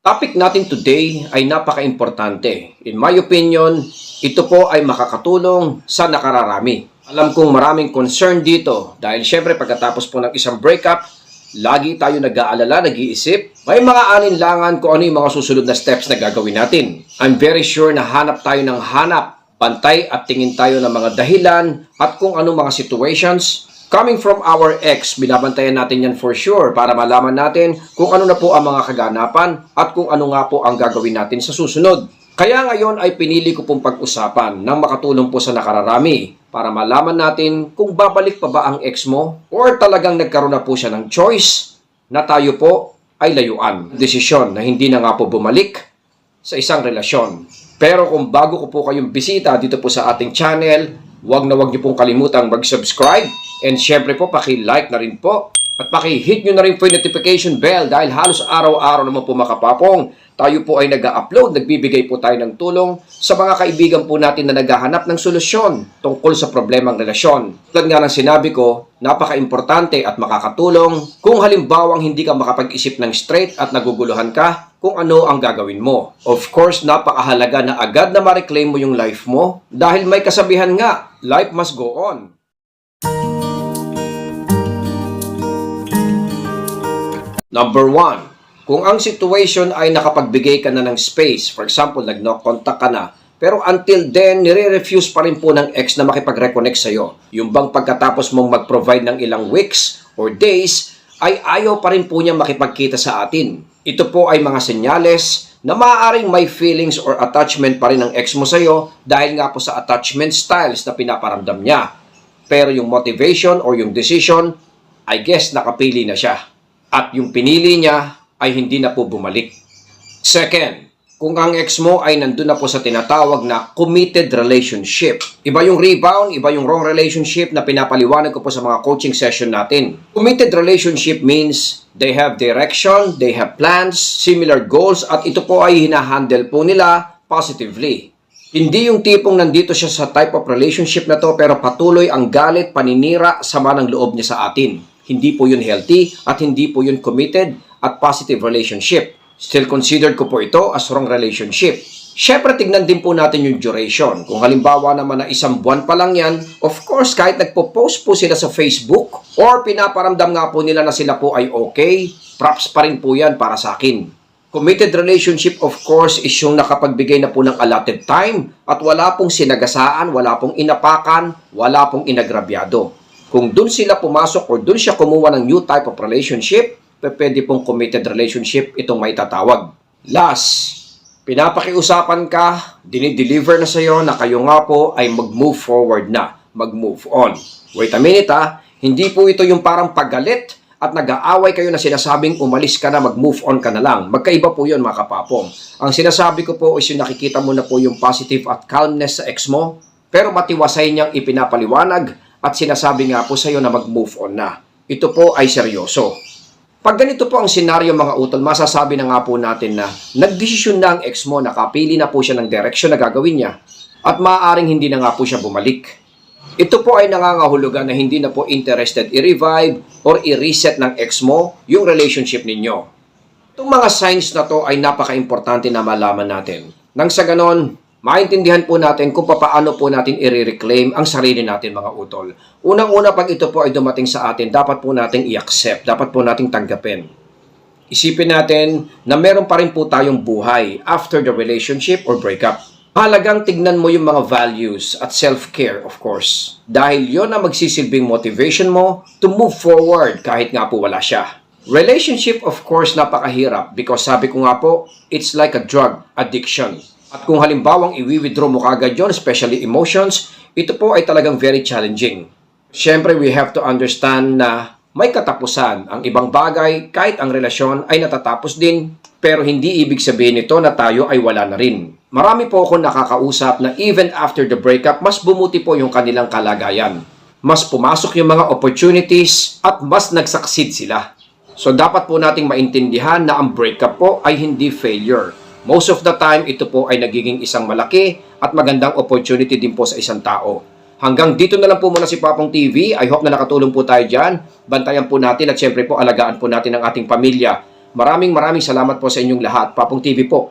Topic natin today ay napaka-importante. In my opinion, ito po ay makakatulong sa nakararami. Alam kong maraming concern dito dahil syempre pagkatapos po ng isang breakup, lagi tayo nag-aalala, nag-iisip. May mga aninlangan kung ano yung mga susunod na steps na gagawin natin. I'm very sure na hanap tayo ng hanap, bantay at tingin tayo ng mga dahilan at kung anong mga situations Coming from our ex, binabantayan natin yan for sure para malaman natin kung ano na po ang mga kaganapan at kung ano nga po ang gagawin natin sa susunod. Kaya ngayon ay pinili ko pong pag-usapan ng makatulong po sa nakararami para malaman natin kung babalik pa ba ang ex mo or talagang nagkaroon na po siya ng choice na tayo po ay layuan. Desisyon na hindi na nga po bumalik sa isang relasyon. Pero kung bago ko po kayong bisita dito po sa ating channel, Huwag na huwag niyo pong kalimutang mag-subscribe and syempre po paki-like na rin po at paki-hit niyo na rin po yung notification bell dahil halos araw-araw naman po makapapong tayo po ay nag-upload, nagbibigay po tayo ng tulong sa mga kaibigan po natin na naghahanap ng solusyon tungkol sa problemang relasyon. Tulad nga ng sinabi ko, napaka-importante at makakatulong kung halimbawang hindi ka makapag-isip ng straight at naguguluhan ka kung ano ang gagawin mo. Of course, napakahalaga na agad na ma-reclaim mo yung life mo dahil may kasabihan nga, life must go on. Number one, kung ang situation ay nakapagbigay ka na ng space, for example, nag-no contact ka na, pero until then, nire-refuse pa rin po ng ex na makipag-reconnect sa'yo. Yung bang pagkatapos mong mag-provide ng ilang weeks or days, ay ayaw pa rin po niya makipagkita sa atin. Ito po ay mga senyales na maaaring may feelings or attachment pa rin ng ex mo sa'yo dahil nga po sa attachment styles na pinaparamdam niya. Pero yung motivation or yung decision, I guess nakapili na siya. At yung pinili niya ay hindi na po bumalik. Second, kung ang ex mo ay nandun na po sa tinatawag na committed relationship. Iba yung rebound, iba yung wrong relationship na pinapaliwanag ko po sa mga coaching session natin. Committed relationship means they have direction, they have plans, similar goals, at ito po ay hinahandle po nila positively. Hindi yung tipong nandito siya sa type of relationship na to pero patuloy ang galit, paninira, sama ng loob niya sa atin. Hindi po yun healthy at hindi po yun committed at positive relationship. Still considered ko po ito as wrong relationship. Siyempre, tignan din po natin yung duration. Kung halimbawa naman na isang buwan pa lang yan, of course, kahit nagpo-post po sila sa Facebook or pinaparamdam nga po nila na sila po ay okay, props pa rin po yan para sa akin. Committed relationship, of course, is yung nakapagbigay na po ng allotted time at wala pong sinagasaan, wala pong inapakan, wala pong inagrabyado. Kung dun sila pumasok or dun siya kumuha ng new type of relationship, pwede pong committed relationship itong may tatawag. Last, pinapakiusapan ka, dinideliver na sa'yo na kayo nga po ay mag-move forward na, mag-move on. Wait a minute ha, hindi po ito yung parang paggalit at nag-aaway kayo na sinasabing umalis ka na, mag-move on ka na lang. Magkaiba po yun mga kapapong. Ang sinasabi ko po is yung nakikita mo na po yung positive at calmness sa ex mo, pero matiwasay niyang ipinapaliwanag at sinasabi nga po sa'yo na mag-move on na. Ito po ay seryoso. Pag ganito po ang senaryo mga utol, masasabi na nga po natin na nagdesisyon na ang ex mo, nakapili na po siya ng direksyon na gagawin niya at maaaring hindi na nga po siya bumalik. Ito po ay nangangahulugan na hindi na po interested i-revive or i-reset ng ex mo yung relationship ninyo. Itong mga signs na to ay napaka-importante na malaman natin. Nang sa ganon, maintindihan po natin kung paano po natin i-reclaim ang sarili natin mga utol. Unang-una pag ito po ay dumating sa atin, dapat po nating i-accept, dapat po nating tanggapin. Isipin natin na meron pa rin po tayong buhay after the relationship or breakup. Halagang tignan mo yung mga values at self-care, of course. Dahil yon ang magsisilbing motivation mo to move forward kahit nga po wala siya. Relationship, of course, napakahirap because sabi ko nga po, it's like a drug addiction. At kung halimbawang i-withdraw mo kagad yun, especially emotions, ito po ay talagang very challenging. Siyempre, we have to understand na may katapusan ang ibang bagay kahit ang relasyon ay natatapos din pero hindi ibig sabihin nito na tayo ay wala na rin. Marami po akong nakakausap na even after the breakup, mas bumuti po yung kanilang kalagayan. Mas pumasok yung mga opportunities at mas nagsucceed sila. So dapat po nating maintindihan na ang breakup po ay hindi failure. Most of the time, ito po ay nagiging isang malaki at magandang opportunity din po sa isang tao. Hanggang dito na lang po muna si Papong TV. I hope na nakatulong po tayo dyan. Bantayan po natin at syempre po alagaan po natin ang ating pamilya. Maraming maraming salamat po sa inyong lahat. Papong TV po.